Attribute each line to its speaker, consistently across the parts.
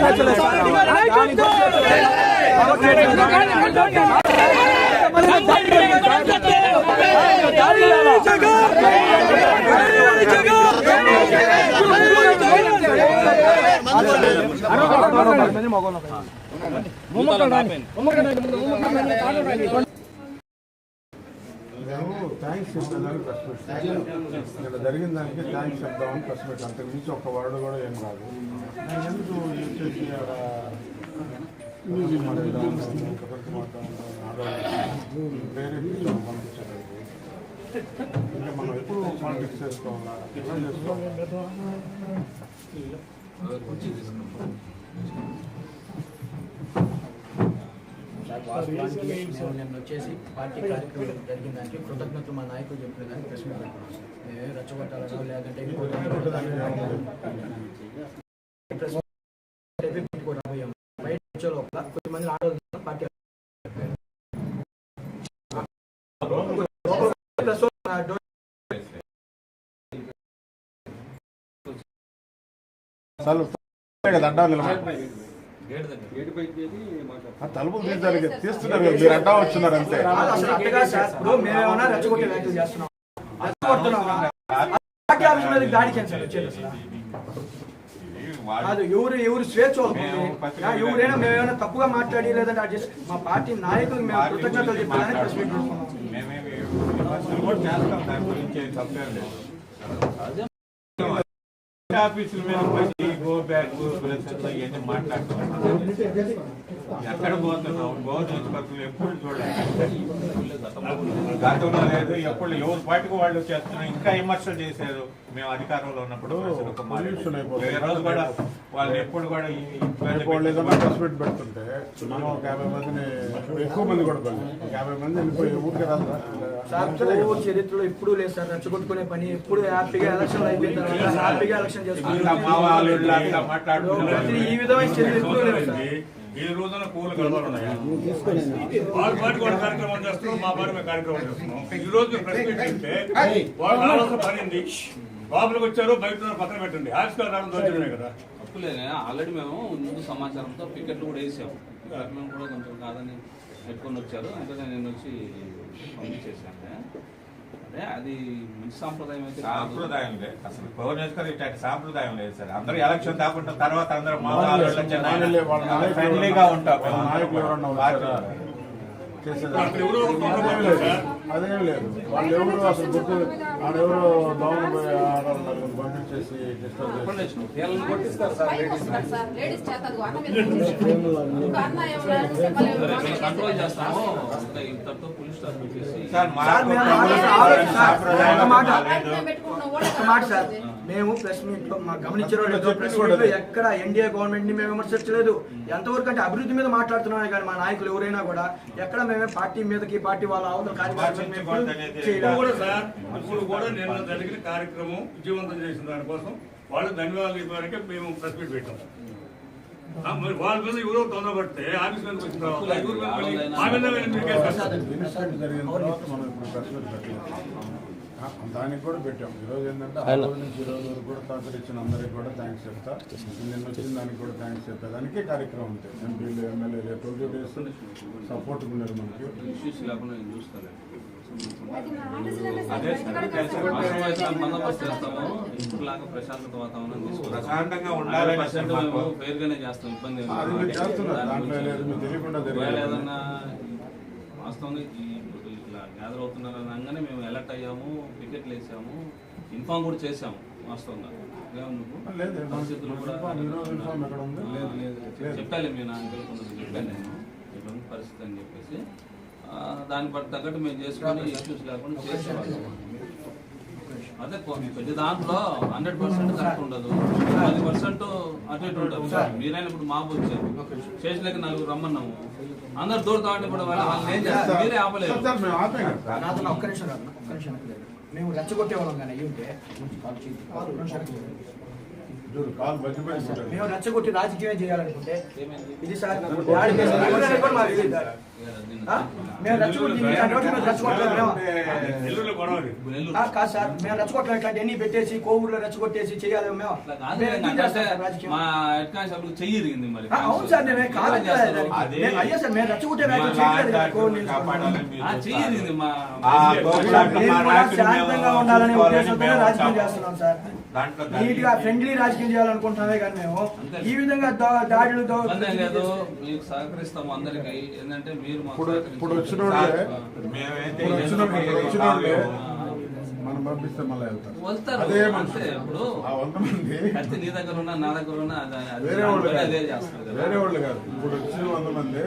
Speaker 1: మేము థ్యాంక్స్ చెప్పేదానికి ప్రెస్ పెట్టాం ఇక్కడ జరిగిన దానికి థ్యాంక్స్ చెప్దామని ప్రెస్ పెట్టాం అంతకు మించి ఒక్క వర్డ్ కూడా ఏం కాదు నేను ఎందుకు వచ్చేసి ఆడ మ్యూజిక్ మాట్లాడడం ఒకరికి ప్రేరేపించడం పంపించలేదు ఇంకా మనం ఎప్పుడు పాలిటిక్స్ చేసుకోవాలా? ఎలా చేసుకోవాలి?
Speaker 2: వాస్తవానికి మేము నిన్న వచ్చేసి పార్టీ కార్యక్రమం జరిగిన దానికి కృతజ్ఞతలు మా నాయకులు చెప్పిన దానికి ప్రశ్న పెట్టాం రెచ్చగొట్టాలనో లేదంటే బయట వచ్చే లోపల కొంతమంది ఆడవాళ్ళు పార్టీ ప్రెస్ వాళ్ళు
Speaker 1: చాలు కదా అడ్డా నిలబడి తలుపులు తీయడానికి తీస్తున్నారు మీరు అడ్డా వచ్చినారు అంతే.
Speaker 2: కాదు ఎవరు ఎవరు స్వేచ్ఛ ఎవరైనా మేమేమైనా తప్పుగా మాట్లాడి లేదంటే చేసి మా పార్టీ నాయకులకు మేము కృతజ్ఞతలు చెప్పాలని ప్రెస్ మీట్ పెట్టుకున్నాం.
Speaker 3: మేమేమి విమర్శలు కూడా చేస్తాం దాని గురించి ఏం తప్పేం లేదు ఎక్కడ పోతున్నాం గో నియోజకవర్గంలో ఎప్పుడు చూడాలి గతంలో లేదు ఎప్పుడు ఎవరు పాటికి వాళ్ళు చేస్తున్నాం ఇంకా విమర్శలు చేశారు. మేము అధికారంలో ఉన్నప్పుడు రోజు కూడా వాళ్ళు ఎప్పుడు కూడా
Speaker 1: పెడుతుంటే మనం ఒక యాభై మందిని ఎక్కువ మంది కూడా యాభై మంది వెళ్ళిపోయి ఊరికి రాదు
Speaker 2: చరిత్రలో ఎప్పుడు లేదు సార్. రెచ్చగొట్టుకునే పని ఎప్పుడు హ్యాపీగా ఎలక్షన్ అయిపోయిన తర్వాత హ్యాపీగా ఎలక్షన్
Speaker 3: అంతా
Speaker 2: చేసుకుంటాం
Speaker 3: మా వాళ్ళు ఇళ్ళు అంతా మాట్లాడుతున్నారు
Speaker 2: ఈ విధమైన చర్యలు ఎప్పుడూ లేవు సార్.
Speaker 3: ఈ రోజున పూలు కలవాలన్నాయా
Speaker 4: వాళ్ళ పార్టీ వాళ్ళ కార్యక్రమం చేస్తున్నాం మా పాటి మేము కార్యక్రమం చేస్తున్నాం. ఈ రోజు మీరు ప్రెస్ మీట్ వాళ్ళు రావాల్సిన పని లోపలికి వచ్చారు బయట ఉన్నారు, పక్కన పెట్టండి. ఆఫీస్కి రావడం దొరికినాయి కదా.
Speaker 5: తప్పులేనే ఆల్రెడీ మేము ముందు సమాచారంతో పికెట్లు కూడా వేసాము పికెట్లు కూడా కొంచెం కాదని పెట్టుకొని వచ్చారు. అంటే నేను వచ్చి పంపించేసాను అదే అది మంచి సాంప్రదాయం అయితే కాదు.
Speaker 3: సాంప్రదాయం లేదు. అసలు భువనేశ్వర్ ఇట్లాంటి సాంప్రదాయం లేదు సార్. అందరూ ఎలక్షన్ దాకుంటాం తర్వాత అందరూ ఫ్రెండ్లీగా ఉంటాం.
Speaker 1: అదేం లేదు. వాళ్ళు ఎవరు అసలు గుర్తు ఆడెవరో దోమలు పోయి పంపించేసి.
Speaker 5: మేము
Speaker 2: మాట. సార్ ప్రెస్ మీట్లో మా గమనించిన ప్రెస్ ఎక్కడ ఎన్డీఏ గవర్నమెంట్ని మేము విమర్శించలేదు. ఎంతవరకు అంటే అభివృద్ధి మీద మాట్లాడుతున్నామే కానీ మా నాయకులు ఎవరైనా కూడా ఎక్కడ మేమే పార్టీ మీదకి పార్టీ వాళ్ళ అవతల కార్యక్రమం.
Speaker 4: కూడా సార్ ఇప్పుడు కూడా నిన్న జరిగిన కార్యక్రమం విజయవంతం చేసిన దానికోసం వాళ్ళు ధన్యవాదాలు ఇవ్వడానికి మేము ప్రెస్ మీట్ పెట్టాం. మరి వాళ్ళ మీద ఎవరో తొందరపడితే ఆఫీస్ మీదకి వచ్చిన తర్వాత మీద
Speaker 1: దానికి కూడా పెట్టాం ఈరోజు ఏంటంటే ఆ రోజు నుంచి ఈ రోజు వరకు కూడా సహకరించిన అందరికి కూడా థ్యాంక్స్ చెప్తా. నిన్న వచ్చిన దానికి కూడా థ్యాంక్స్ చెప్పేదానికి కార్యక్రమం ఉంటాయి ఎంపీలు ఎమ్మెల్యేలు ట్వంటీ డేస్ సపోర్ట్ ఉన్నారు మనకి.
Speaker 3: ప్రశాంతంగా ఉండాలని
Speaker 5: పర్సెంట్
Speaker 3: అసలు
Speaker 5: మేము
Speaker 3: మాకు-
Speaker 5: ఫెయిర్ గానే చేస్తాం ఇబ్బంది
Speaker 1: తెలియకుండా
Speaker 5: వాస్తవంగా అవుతున్నారు అనగానే మేము ఎలక్ట్ అయ్యాము టికెట్లు వేసాము ఇన్ఫార్మ్ కూడా చేసాము వాస్తవంగా. పరిస్థితులు కూడా. చెప్పాలి మీ నాన్నగారు కొంచెం చెప్పాను నేను. ఇట్లా పరిస్థితి అని చెప్పేసి దాన్ని బట్టి తగ్గట్టు మేము చేసుకొని ఇష్యూస్ లేకుండా చేసేవాళ్ళం. అదే ప్రతి దాంట్లో హండ్రెడ్ పర్సెంట్ కరెక్ట్ ఉండదు. పది పర్సెంట్ అటు ఇటు ఉండదు. మీరైనా ఇప్పుడు మాపు వచ్చారు. స్టేషన్లకి నలుగురు రమ్మన్నాము. అందరు ఉంటే ఇప్పుడు వాళ్ళ- వాళ్ళని ఏం చేస్తారు మీరే ఆపలేరు
Speaker 1: సార్, సార్, మేము ఆపాం కదా సార్.
Speaker 2: నాతో ఒక్క నిమిషం ఒక్క నిమిషం. మేము రెచ్చగొట్టే వాళ్ళం కానీ అయ్యి ఉంటే మేము రెచ్చగొట్టి రాజకీయం చేయాలనుకుంటే? ఇది సార్? మేము. ఆ, కాదు సార్ మేము ఇట్లాంటి అన్ని పెట్టేసి కోవూరులో రెచ్చగొట్టేసి చేయాలి మేము. అవును సార్ మేము- అయ్యా సార్ మేము శాంతంగా ఉండాలనే ఉద్దేశంతో రాజకీయం. చేస్తున్నాం సార్.
Speaker 6: దాంట్లో
Speaker 2: నీట్గా ఫ్రెండ్లీ రాజకీయం చేయాలనుకుంటున్నామే కానీ మేము. ఈ విధంగా దాడులు
Speaker 5: లేదు మీకు సహకరిస్తాము అందరికి. ఏంటంటే మీరు
Speaker 1: ఇప్పుడు వచ్చిన ఇప్పుడు మనం పంపిస్తే మళ్ళీ వెళ్తారు. అదే వంద మంది.
Speaker 5: కత్తి నీ దగ్గర ఉన్నా నా దగ్గర ఉన్నా
Speaker 1: వేరే వాళ్ళు. వేరే వాళ్ళు కాదు. ఇప్పుడు వచ్చిన వంద మంది.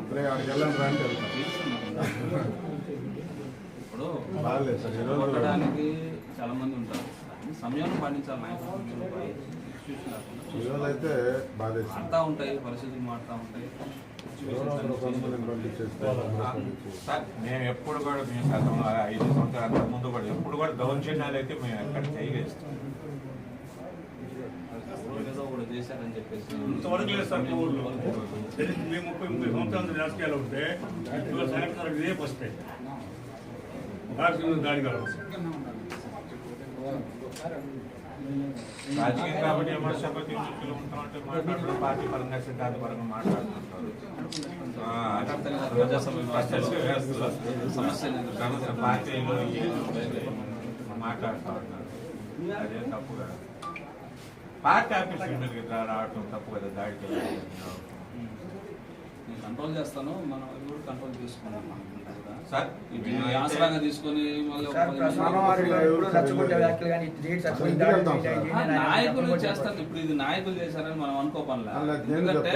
Speaker 1: అక్కడికి వెళ్ళండి రా అంటే వెళ్తారు.
Speaker 5: ఇప్పుడు చాలా మంది ఉంటారు. సమయం పాటించాలి. నాయకులు ఇష్యూస్ లేకుండా.
Speaker 1: ఈరోజు అయితే
Speaker 5: మారుతా ఉంటాయి పరిస్థితులు మారుతా ఉంటాయి.
Speaker 6: మేము ఎప్పుడు కూడా మేము గతంలో ఐదు సంవత్సరాల ముందు కూడా ఎప్పుడు కూడా దౌర్జన్యాలు అయితే మేము ఎక్కడ చేయగలుస్తాం
Speaker 5: చేశారని చెప్పేసి
Speaker 4: ఇంతవరకు లేదు సార్ కోవూరులో మేము ముప్పై ముప్పై సంవత్సరాల రాజకీయాలు ఉంటే రేపు వస్తాయి రాజకీయ దాడి కాదు.
Speaker 6: రాజకీయం కాబట్టి విమర్శపతి వ్యక్తులు ఉంటామంటే మాట్లాడడం పార్టీ పరంగా సిద్ధాంత పరంగా మాట్లాడుతుంటారు. సమస్య పార్టీలో మాట్లాడుతూ ఉంటారు అదే తప్పు కదా. పార్టీ ఆఫీస్ మీదకి రా- రావటం తప్పు కదా దాడి చేయడం
Speaker 5: నేను కంట్రోల్ చేస్తాను మనం అవి కూడా కంట్రోల్ చేసుకున్నాం
Speaker 6: సార్
Speaker 5: ఆసరాగా తీసుకొని
Speaker 2: ఎప్పుడూ
Speaker 5: నాయకులు. చేస్తారు. ఇప్పుడు ఇది నాయకులు చేశారని మనం అనుకోపనిలే ఎందుకంటే.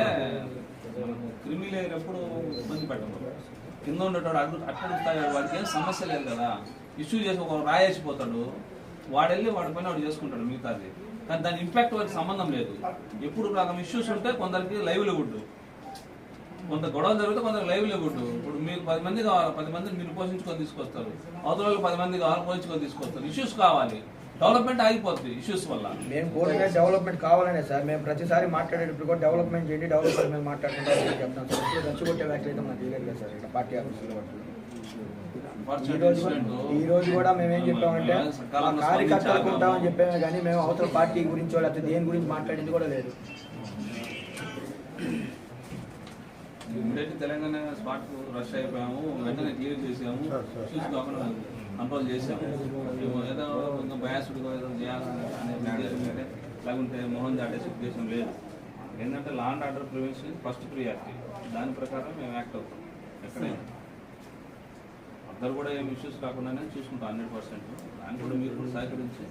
Speaker 5: క్రిమినల్ అయినప్పుడు ఇబ్బంది పెట్టము కింద ఉండేటోడు అడుగు అట్టడుగుతాడు వాడికి ఏం సమస్య లేదు కదా. ఇష్యూ చేసి ఒక రాయేసిపోతాడు. వాడు వెళ్ళి వాడి పైన వాడు చేసుకుంటాడు మిగతాది. కానీ దాని ఇంపాక్ట్ వాడికి సంబంధం లేదు. ఎప్పుడు రకం ఇష్యూస్ ఉంటే కొందరికి లైవ్లీవుడ్ కొంత గొడవలు జరిగితే కొందరు లైవ్లీవుడ్ ఇప్పుడు మీకు పది మంది కావాలి పది మందిని మీరు పోషించుకొని తీసుకొస్తారు. అవతల వాళ్ళు పది మంది కావాలి పోషించుకొని తీసుకొస్తారు. ఇష్యూస్ కావాలి. డెవలప్మెంట్ ఆగిపోద్ది ఇష్యూస్ వల్ల.
Speaker 2: మేము కోరిన డెవలప్మెంట్ కావాలనే సార్. మేము ప్రతిసారి మాట్లాడేటప్పుడు కూడా డెవలప్మెంట్ చేయండి డెవలప్మెంట్ మాట్లాడుకుంటాం చెప్తాం సార్. ఇప్పుడు రెచ్చగొట్టే వ్యాఖ్యలు అయితే మాకు తెలియదు కదా సార్. ఇక్కడ పార్టీ ఆఫీసులో ఈ రోజు కూడా- ఈ రోజు కూడా మేము ఏం చెప్పామంటే కార్యకర్తలకు ఉంటామని చెప్పామే కానీ మేము అవతల పార్టీ గురించో లేకపోతే దేని గురించి మాట్లాడింది కూడా లేదు.
Speaker 5: ఇమ్మీడియట్ తెలంగాణ స్పాట్ రష్ అయిపోయాము వెంటనే క్లియర్ చేసాము. ఇష్యూస్ కాకుండా కంట్రోల్ చేసాము. మేము ఏదో ఇంకా బయాసుడిగా ఏదో చేయాలని అనే ఉద్దేశం ఉంటే లేకుంటే మోహన్ దాటేసే ఉద్దేశం లేదు. ఏంటంటే law and order prevention first priority దాని ప్రకారం మేము యాక్ట్ అవుతాం. ఎక్కడైనా. అందరు కూడా ఏం ఇష్యూస్ కాకుండానే చూసుకుంటాం హండ్రెడ్ పర్సెంట్. దాన్ని కూడా మీరు కూడా సహకరించి.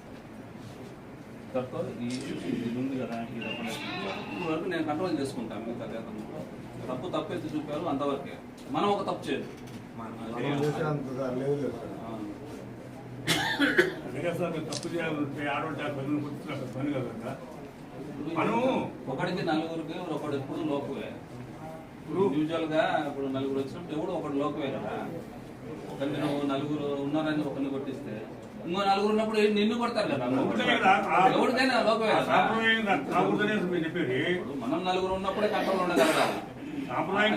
Speaker 5: తప్ప ఈ ఇష్యూస్ ఇది ఉంది కదా ఇప్పుడు వరకు నేను కంట్రోల్ చేసుకుంటాను మిగతా లేకుండా తప్పు తప్పు ఎత్తి చూపారు అంతవరకే. మనం ఒక తప్పు చేయదు
Speaker 4: తప్పు చేయాలంటే ఆడవాళ్ళు పని గుర్తున్న పని కదా సార్. మనం
Speaker 5: ఒకడికి నలుగురికి ఒకడు ఎప్పుడు లోకువే. ఇప్పుడు ఇండివిజువల్గా ఇప్పుడు నలుగురు వచ్చినప్పుడు ఎవడు ఒకడు లోకువే కదా. ఒకరిని నువ్వు నలుగురు ఉన్నారని ఒకరిని కొట్టిస్తే ఇంకో నలుగురు ఉన్నప్పుడు నిన్ను కొడతారు కదా.
Speaker 4: ఒకటే
Speaker 5: ఎవరికైనా లోకమే మనం నలుగురు ఉన్నప్పుడే కంట్రోల్ ఉండగలగాలి.
Speaker 4: సాంప్రదాయం.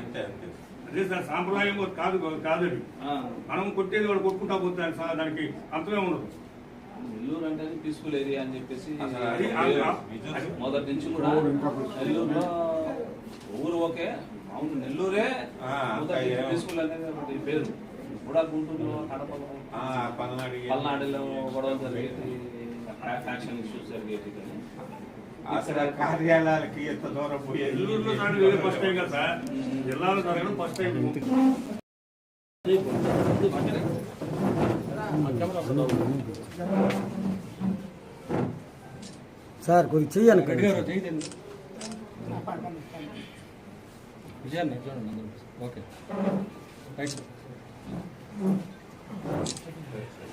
Speaker 6: అంతే అంతే.
Speaker 4: అదే సార్ సాంప్రదాయం కాదు కాదు అది
Speaker 5: ఆ.
Speaker 4: మనం కొట్టేది వాడు కొట్టుకుంటా పోతారు సార్ దానికి అర్థమే ఉండదు.
Speaker 5: నెల్లూరు అంటే పీస్ఫుల్ ఏరియా అని చెప్పేసి మొదటి నుంచి కూడా. నెల్లూరులో ఊరు ఓకే అవును నెల్లూరే. పీస్ఫుల్ అనేది పేరు కూడా గుంటూరులో కడపలో
Speaker 6: ఆ, పల్నాడు
Speaker 5: పల్నాడులో గొడవలు జరిగేది ఫ్యాక్షన్ ఇష్యూస్ జరిగేది
Speaker 6: ఆ కార్యాలయాలకి ఎంత దూరం పోయేది?
Speaker 4: ఫస్ట్ టైం కదా సార్. జిల్లాలో జరగడం ఫస్ట్ టైం
Speaker 7: సార్ కొద్దిగా చెయ్యాలి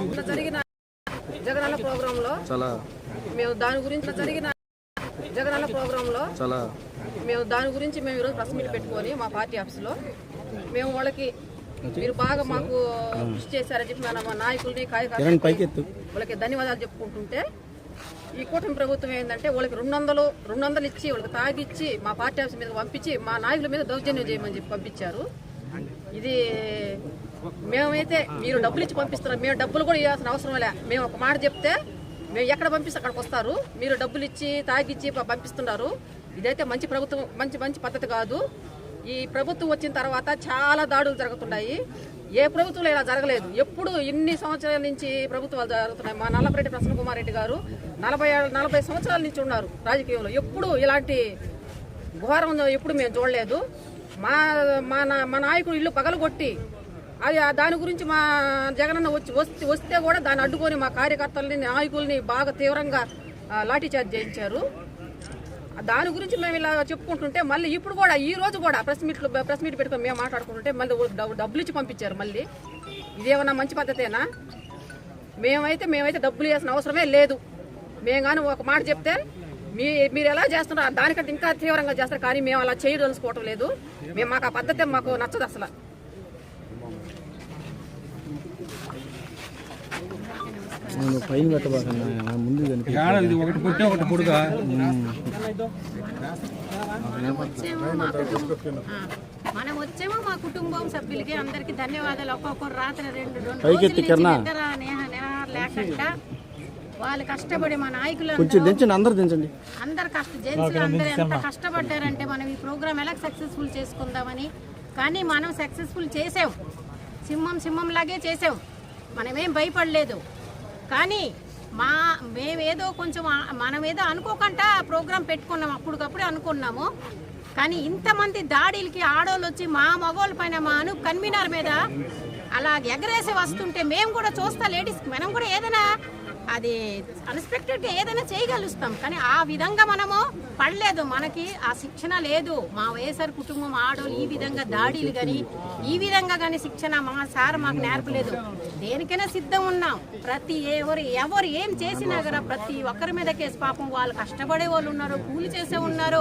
Speaker 8: ఇట్లా జరిగిన జగనన్న ప్రోగ్రామ్లో
Speaker 7: చాలా
Speaker 8: మేము దాని గురించి ఇట్లా జరిగిన జగనన్న ప్రోగ్రామ్లో
Speaker 7: చాలా
Speaker 8: మేము దాని గురించి మేము ఈరోజు ప్రెస్ మీట్ పెట్టుకొని మా పార్టీ ఆఫీస్లో మేము వాళ్ళకి మీరు బాగా మాకు కృషి చేశారని చెప్పి మన మా నాయకుల్ని కార్యకర్తలు వాళ్ళకి ధన్యవాదాలు చెప్పుకుంటుంటే ఈ కూటమి ప్రభుత్వం ఏంటంటే వాళ్ళకి రెండు వందలు రెండు వందలు ఇచ్చి వాళ్ళకి తాగిచ్చి మా పార్టీ ఆఫీస్ మీద పంపించి మా నాయకుల మీద దౌర్జన్యం చేయమని చెప్పి పంపించారు. ఇది మేమైతే మీరు డబ్బులు ఇచ్చి పంపిస్తున్నారు మేము డబ్బులు కూడా ఇవ్వాల్సిన అవసరం లే. మేము ఒక మాట చెప్తే మేము ఎక్కడ పంపిస్తే అక్కడికి వస్తారు. మీరు డబ్బులు ఇచ్చి తాగిచ్చి పంపిస్తున్నారు. ఇదైతే మంచి ప్రభుత్వం మంచి మంచి పద్ధతి కాదు. ఈ ప్రభుత్వం వచ్చిన తర్వాత చాలా దాడులు జరుగుతున్నాయి. ఏ ప్రభుత్వంలో ఇలా జరగలేదు. ఎప్పుడు ఇన్ని సంవత్సరాల నుంచి ప్రభుత్వాలు జరుగుతున్నాయి. మా నల్లపరెడ్డి ప్రసన్న కుమార్ రెడ్డి గారు నలభై నలభై సంవత్సరాల నుంచి ఉన్నారు రాజకీయంలో. ఎప్పుడు ఇలాంటి ఘోరం ఎప్పుడు మేము చూడలేదు. మా మా మా నాయకుడు ఇల్లు పగలగొట్టి అది దాని గురించి మా జగనన్న వచ్చి వస్తే వస్తే కూడా దాన్ని అడ్డుకొని మా కార్యకర్తల్ని నాయకుల్ని బాగా తీవ్రంగా లాఠీచార్జ్ చేయించారు. దాని గురించి మేము ఇలా చెప్పుకుంటుంటే మళ్ళీ ఇప్పుడు కూడా ఈ రోజు కూడా ప్రెస్ మీట్లు ప్రెస్ మీట్ పెట్టుకొని మేము మాట్లాడుకుంటుంటే మళ్ళీ డబ్బులు ఇచ్చి పంపించారు మళ్ళీ. ఇదేమన్నా మంచి పద్ధతేనా? మేమైతే మేమైతే డబ్బులు వేసిన అవసరమే లేదు. మేము కానీ ఒక మాట చెప్తే మీ మీరు ఎలా చేస్తున్నారు దానికంటే ఇంకా తీవ్రంగా చేస్తారు. కానీ మేము అలా చేయదలుచుకోవటం లేదు. మేము మాకు ఆ పద్ధతి మాకు నచ్చదు అసలు.
Speaker 7: పైన పెట్టబాకన్నా ముందు
Speaker 9: ఇది ఒకటి పుట్టి ఒకటి పుడుగా.
Speaker 10: వచ్చేమో మా కుటుంబం ఆ, మనం వచ్చేమో మా కుటుంబం సభ్యులకి అందరికి ధన్యవాదాలు ఒక్కొక్కరు రాత్రి రెండు రెండు లేకుండా వాళ్ళు కష్టపడి మా నాయకులు
Speaker 7: కొంచెం దించండి అందరు దించండి.
Speaker 10: అందరు కష్ట జెంట్స్ అందరూ ఎంత కష్టపడ్డారంటే మనం ఈ ప్రోగ్రామ్ ఎలా సక్సెస్ఫుల్ చేసుకుందామని. కానీ మనం సక్సెస్ఫుల్ చేసాం. సింహం సింహం లాగే చేసాం. మనమేం భయపడలేదు. కానీ మా మేమేదో కొంచెం మనమేదో అనుకోకుండా ఆ ప్రోగ్రాం పెట్టుకున్నాం అప్పటికప్పుడే అనుకున్నాము. కానీ ఇంతమంది దాడిలకి ఆడోళ్ళు వచ్చి మా మగోళ్ళ పైన మా అను కన్వీనర్ మీద అలా ఎగరేసి వస్తుంటే మేము కూడా చూస్తా లేడీస్ మనం కూడా ఏదైనా అది అన్ఎక్స్పెక్టెడ్గా ఏదైనా చేయగలుగుతాం కానీ ఆ విధంగా మనము పడలేదు. మనకి ఆ శిక్షణ లేదు. మా వైఎస్ఆర్ కుటుంబం ఆడోళ్ళు ఈ విధంగా దాడిలు కానీ ఈ విధంగా కానీ శిక్షణ మా సార్ మాకు నేర్పలేదు. దేనికైనా సిద్ధం ఉన్నాం. ప్రతి ఎవరు ఎవరు ఏం చేసినా కదా ప్రతి ఒక్కరి మీద కేసు పాపం వాళ్ళు కష్టపడే వాళ్ళు ఉన్నారు కూలి చేసే ఉన్నారు.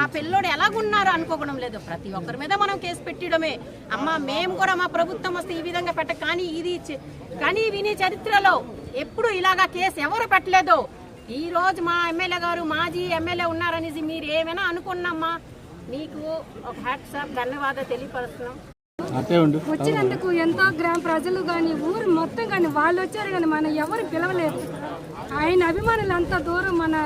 Speaker 10: ఆ పిల్లోడు ఎలాగున్నారు అనుకోవడం లేదు. ప్రతి ఒక్కరి మీద మనం కేసు పెట్టడమే అమ్మ మేము కూడా మా ప్రభుత్వం వస్తే ఈ విధంగా పెట్ట కానీ ఇది కానీ విని చరిత్రలో ఎప్పుడు ఇలాగా కేసు ఎవరు పెట్టలేదు? ఈ రోజు మా ఎమ్మెల్యే గారు మాజీ ఎమ్మెల్యే ఉన్నారనేసి మీరు ఏమైనా అనుకున్నామ్మా మీకు ఒక హ్యాట్సాప్ ధన్యవాదాలు తెలియపరుస్తున్నాం.
Speaker 11: వచ్చినందుకు ఎంతో గ్రామ ప్రజలు కానీ ఊరు మొత్తం కానీ వాళ్ళు వచ్చారు కానీ మన ఎవరు పిలవలేదు. ఆయన అభిమానులు అంత దూరం మన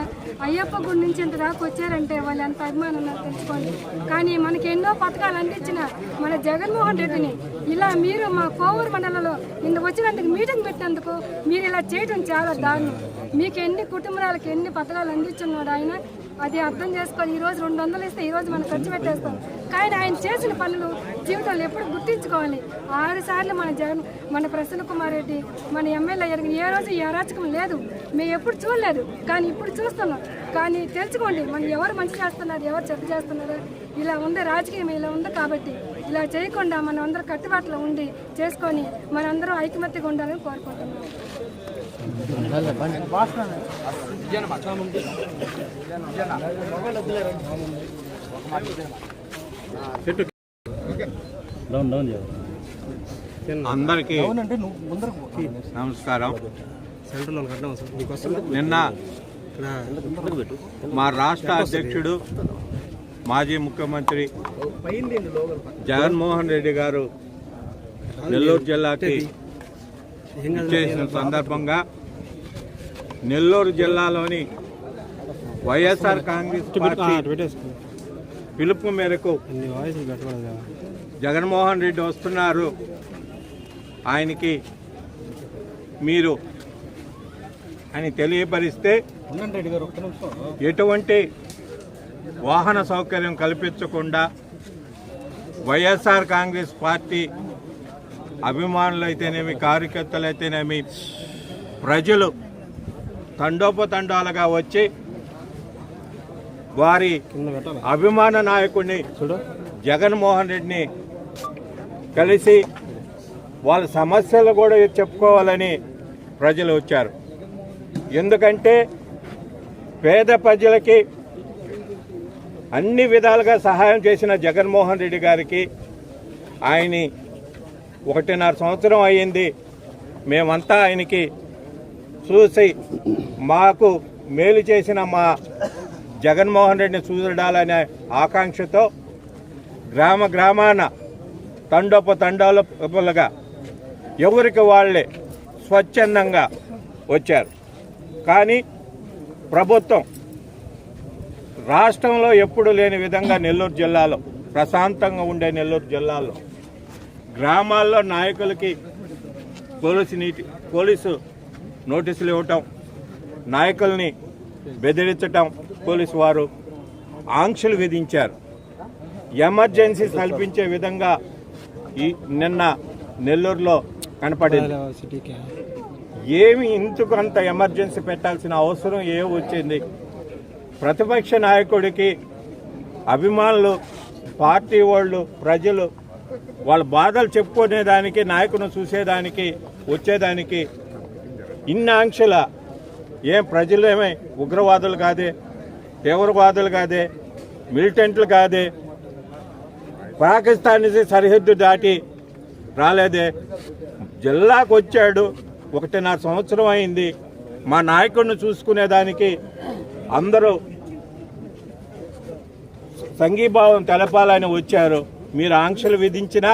Speaker 11: అయ్యప్ప గుడి నుంచి ఇంత దాకా వచ్చారంటే వాళ్ళు ఎంత అభిమానం ఉన్నారో తెలుసుకోండి. కానీ మనకి ఎన్నో పథకాలు అందించిన మన జగన్మోహన్ రెడ్డిని ఇలా మీరు మా కోవూరు మండలంలో నిన్న వచ్చినందుకు మీటింగ్ పెట్టినందుకు మీరు ఇలా చేయడం చాలా దారుణం. మీకు ఎన్ని కుటుంబాలకు ఎన్ని పథకాలు అందించున్నాడు ఆయన అది అర్థం చేసుకొని ఈరోజు రెండు వందలు ఇస్తే ఈరోజు మనం ఖర్చు పెట్టేస్తాం. కానీ ఆయన చేసిన పనులు జీవితంలో ఎప్పుడు గుర్తించుకోవాలి. ఆరు సార్లు మన జగన్ మన ప్రసన్న కుమార్ రెడ్డి మన ఎమ్మెల్యే జరిగిన ఏ రోజు ఈ అరాచకం లేదు. మేము ఎప్పుడు చూడలేదు. కానీ ఇప్పుడు చూస్తున్నాం. కానీ తెలుసుకోండి మనం ఎవరు మంచి చేస్తున్నారు ఎవరు చెత్త చేస్తున్నారు ఇలా ఉంది రాజకీయం ఇలా ఉంది కాబట్టి ఇలా చేయకుండా మనం అందరం కట్టుబాటులో ఉండి చేసుకొని మనందరం ఐకమత్యగా ఉండాలని కోరుకుంటున్నాం.
Speaker 7: డౌన్ డౌన్ చేయాలి
Speaker 6: అందరికీ నమస్కారం. నిన్న మా రాష్ట్ర అధ్యక్షుడు మాజీ ముఖ్యమంత్రి జగన్మోహన్ రెడ్డి గారు నెల్లూరు జిల్లాకి చేసిన సందర్భంగా నెల్లూరు జిల్లాలోని వైఎస్ఆర్ కాంగ్రెస్ పార్టీ పిలుపు మేరకు జగన్మోహన్ రెడ్డి వస్తున్నారు. ఆయనకి మీరు అని తెలియపరిస్తే ఎటువంటి వాహన సౌకర్యం కల్పించకుండా వైఎస్ఆర్ కాంగ్రెస్ పార్టీ అభిమానులైతేనేమి కార్యకర్తలైతేనేమి ప్రజలు తండోపతండాలుగా వచ్చి వారి అభిమాన నాయకుడిని జగన్మోహన్ రెడ్డిని కలిసి వాళ్ళ సమస్యలు కూడా చెప్పుకోవాలని ప్రజలు వచ్చారు. ఎందుకంటే పేద ప్రజలకి అన్ని విధాలుగా సహాయం చేసిన జగన్మోహన్ రెడ్డి గారికి ఆయన్ని ఒకటిన్నర సంవత్సరం అయ్యింది. మేమంతా ఆయనకి చూసి మాకు మేలు చేసిన మా జగన్మోహన్ రెడ్డిని చూడాలనే ఆకాంక్షతో గ్రామ గ్రామాన తండోప తండాలుగా ఎవరికి వాళ్ళే స్వచ్ఛందంగా వచ్చారు. కానీ ప్రభుత్వం రాష్ట్రంలో ఎప్పుడు లేని విధంగా నెల్లూరు జిల్లాలో ప్రశాంతంగా ఉండే నెల్లూరు జిల్లాలో గ్రామాల్లో నాయకులకి పోలీసు నీటి పోలీసు నోటీసులు ఇవ్వటం నాయకుల్ని బెదిరించటం పోలీసు వారు ఆంక్షలు విధించారు. ఎమర్జెన్సీ కల్పించే విధంగా ఈ నిన్న నెల్లూరులో కనపడింది. ఏమి ఇందుకు అంత ఎమర్జెన్సీ పెట్టాల్సిన అవసరం ఏ వచ్చింది? ప్రతిపక్ష నాయకుడికి అభిమానులు పార్టీ వాళ్ళు ప్రజలు వాళ్ళ బాధలు చెప్పుకునేదానికి నాయకును చూసేదానికి వచ్చేదానికి ఇన్ని ఆంక్షల ఏం ప్రజలు ఉగ్రవాదులు కాదే తీవ్రవాదులు కాదే మిలిటెంట్లు కాదే పాకిస్తాన్ నుంచి సరిహద్దు దాటి రాలేదే. జిల్లాకు వచ్చాడు ఒకటిన్నర సంవత్సరం అయింది. మా నాయకుడిని చూసుకునేదానికి అందరూ సంఘీభావం తెలపాలని వచ్చారు. మీరు ఆంక్షలు విధించిన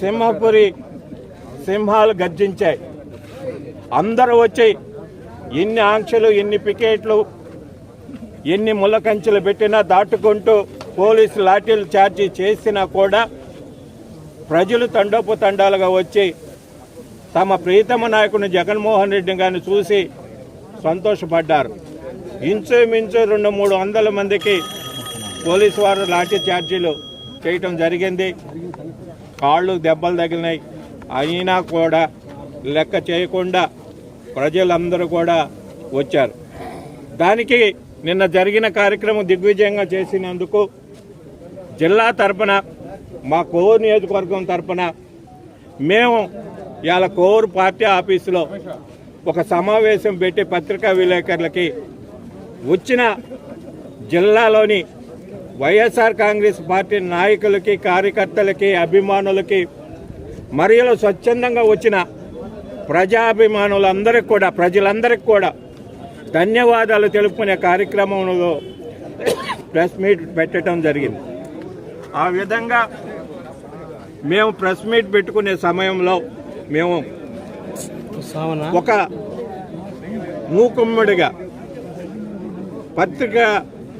Speaker 6: సింహపురి సింహాలు గర్జించాయి. అందరూ వచ్చి ఎన్ని ఆంక్షలు ఎన్ని పికెట్లు ఎన్ని ముళ్ళకంచెలు పెట్టినా దాటుకుంటూ పోలీసు లాఠీలు ఛార్జీ చేసినా కూడా ప్రజలు తండోపు తండాలుగా వచ్చి తమ ప్రీతమ నాయకుని జగన్మోహన్ రెడ్డి గారిని చూసి సంతోషపడ్డారు. ఇంచుమించు రెండు మూడు వందల మందికి పోలీసు వారు లాఠీ ఛార్జీలు చేయటం జరిగింది. కాళ్ళు దెబ్బలు తగిలినాయి. అయినా కూడా లెక్క చేయకుండా ప్రజలందరూ కూడా వచ్చారు. దానికి నిన్న జరిగిన కార్యక్రమం దిగ్విజయంగా చేసినందుకు జిల్లా తరపున మా కోవూరు నియోజకవర్గం తరపున మేము ఇవాళ కోవూరు పార్టీ ఆఫీసులో ఒక సమావేశం పెట్టి పత్రికా విలేకరులకి వచ్చిన జిల్లాలోని వైఎస్ఆర్ కాంగ్రెస్ పార్టీ నాయకులకి కార్యకర్తలకి అభిమానులకి మరియు స్వచ్ఛందంగా వచ్చిన ప్రజాభిమానులందరికీ కూడా ప్రజలందరికీ కూడా ధన్యవాదాలు తెలుపుకునే కార్యక్రమంలో ప్రెస్ మీట్ పెట్టడం జరిగింది. ఆ విధంగా మేము ప్రెస్ మీట్ పెట్టుకునే సమయంలో మేము ఒక మూకుమ్మడిగా పత్రికా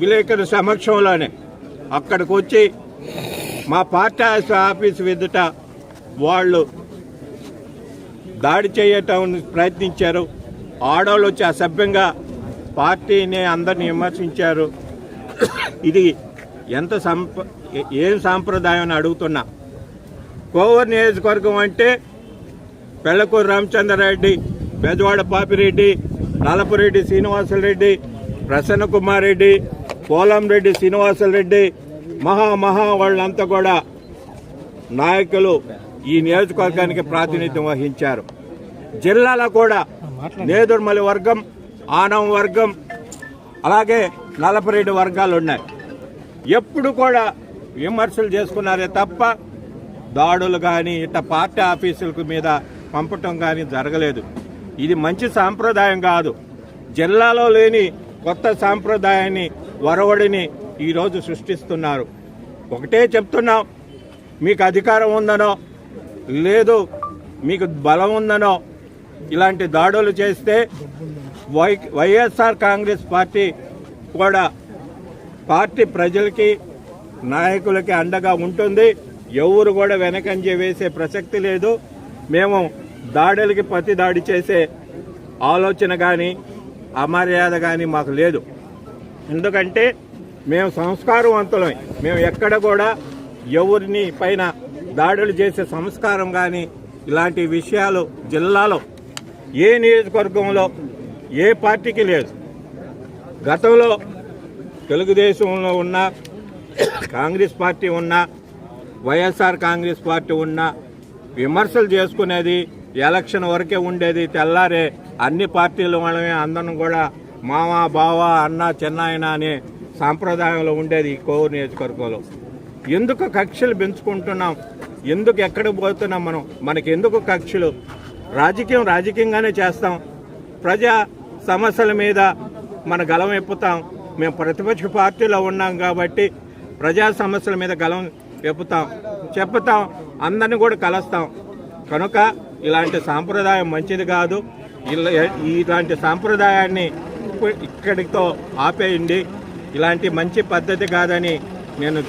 Speaker 6: విలేకరుల సమక్షంలోనే అక్కడికి వచ్చి మా పార్టీ ఆఫీస్ ఎదుట వాళ్ళు దాడి చేయటం ప్రయత్నించారు. ఆడవాళ్ళు వచ్చి అసభ్యంగా పార్టీని అందరిని విమర్శించారు. ఇది ఎంత సంప ఏం సాంప్రదాయం అని అడుగుతున్నా. కోవర్ నియోజకవర్గం అంటే పెళ్ళకూరు రామచంద్రారెడ్డి బెజవాడ పాపిరెడ్డి నలపరెడ్డి శ్రీనివాసరెడ్డి ప్రసన్న కుమార్ రెడ్డి పోలంరెడ్డి శ్రీనివాసరెడ్డి మహా మహా వాళ్ళంతా కూడా నాయకులు ఈ నియోజకవర్గానికి ప్రాతినిధ్యం వహించారు. జిల్లాలో కూడా నేదుర్మలి వర్గం ఆనం వర్గం అలాగే నలపరెడ్డి వర్గాలు ఉన్నాయి. ఎప్పుడు కూడా విమర్శలు చేసుకున్నారే తప్ప దాడులు కానీ ఇట్ట పార్టీ ఆఫీసుల మీద పంపటం కానీ జరగలేదు. ఇది మంచి సాంప్రదాయం కాదు. జిల్లాలో లేని కొత్త సాంప్రదాయాన్ని వరవడిని ఈరోజు సృష్టిస్తున్నారు. ఒకటే చెప్తున్నాం మీకు అధికారం ఉందనో లేదు మీకు బలం ఉందనో ఇలాంటి దాడులు చేస్తే వై వైఎస్ఆర్ కాంగ్రెస్ పార్టీ కూడా పార్టీ ప్రజలకి నాయకులకి అండగా ఉంటుంది. ఎవరు కూడా వెనకంజ వేసే ప్రసక్తి లేదు. మేము దాడులకి ప్రతి దాడి చేసే ఆలోచన కానీ అమర్యాద కానీ మాకు లేదు. ఎందుకంటే మేము సంస్కారవంతులం మేము ఎక్కడ కూడా ఎవరిని పైన దాడులు చేసే సంస్కారం కానీ ఇలాంటి విషయాలు జిల్లాలో ఏ నియోజకవర్గంలో ఏ పార్టీకి లేదు. గతంలో తెలుగుదేశంలో ఉన్న కాంగ్రెస్ పార్టీ ఉన్న వైఎస్ఆర్ కాంగ్రెస్ పార్టీ ఉన్న విమర్శలు చేసుకునేది ఎలక్షన్ వరకే ఉండేది తెల్లారే అన్ని పార్టీల వాళ్ళమే అందరం కూడా మామ బావ అన్న చిన్నాయన అనే సాంప్రదాయంలో ఉండేది ఈ కోవూరు నియోజకవర్గంలో. ఎందుకు కక్షలు పెంచుకుంటున్నాం? ఎందుకు ఎక్కడికి పోతున్నాం మనం? మనకి ఎందుకు కక్షలు? రాజకీయం రాజకీయంగానే చేస్తాం. ప్రజా సమస్యల మీద మన గలం ఎప్పుతాం. మేము ప్రతిపక్ష పార్టీలో ఉన్నాం కాబట్టి ప్రజా సమస్యల మీద గలం ఎప్పుతాం. చెప్పుతాం. అందరిని కూడా కలుస్తాం. కనుక ఇలాంటి సాంప్రదాయం మంచిది కాదు. ఇలా ఇలాంటి సాంప్రదాయాన్ని ఇక్కడితో ఆపేయండి. ఇలాంటి మంచి పద్ధతి కాదని నేను